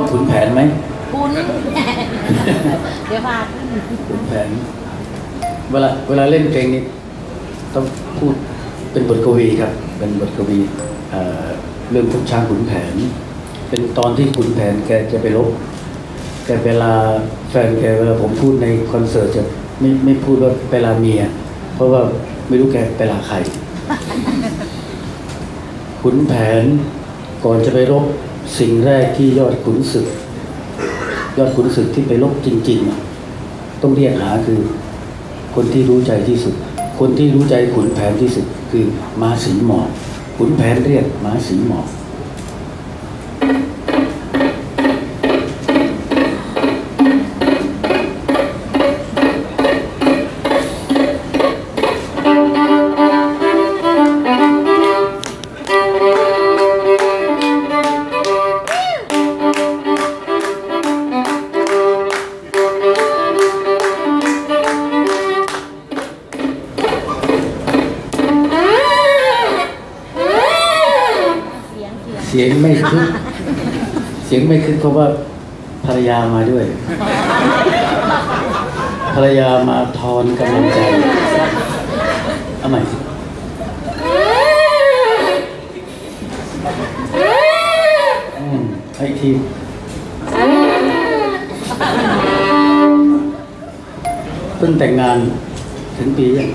ไหมคุณเดี๋ยวพาขึ้นขุนแผน เวลาเวลาเล่นเพลงนี้ ต้องพูดเป็นบทกวีครับ เป็นบทกวีเอ่อเรื่องทุกช้างขุนแผน เป็นตอนที่ขุนแผนแกจะไปรบแกเวลาแฟนแกเวลาผมพูดในคอนเสิร์ตจะไม่ไม่พูดว่าเวลาเมีย เพราะว่าไม่รู้แกเวลาใครขุนแผนก่อนจะไปรบ สิ่งแรกที่ยอดขุนศึก ยอดขุนศึกที่ไปลบจริง ๆ ต้องเรียกหาคือ คนที่รู้ใจที่สุด คนที่รู้ใจขุนแผนที่สุด คือม้าสีหมอกขุนแผนเรียกม้าสีหมอก สียงเสียงเสียงไม่คึกเสียงไม่คึกเพราะว่าภรรยามาด้วย ภรรยามาทอนกำลังใจเอาใหม่สิอืมให้อีกทีเพิ่งแต่งงานถึงปียัง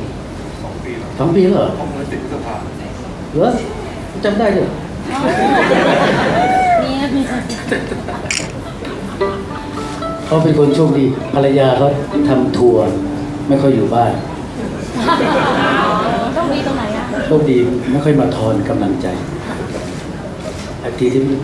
สองปีแล้วสองปีแล้วเหรอห้องมันติดพฤษภาเหรอจำได้เลยนี่ เขาเป็นคนโชคดีภรรยาเขาทำทัวร์ไม่ค่อยอยู่บ้านต้องมีตรงไหนอะโชคดีไม่ค่อยมาทอนกำลังใจอาทีที่บอ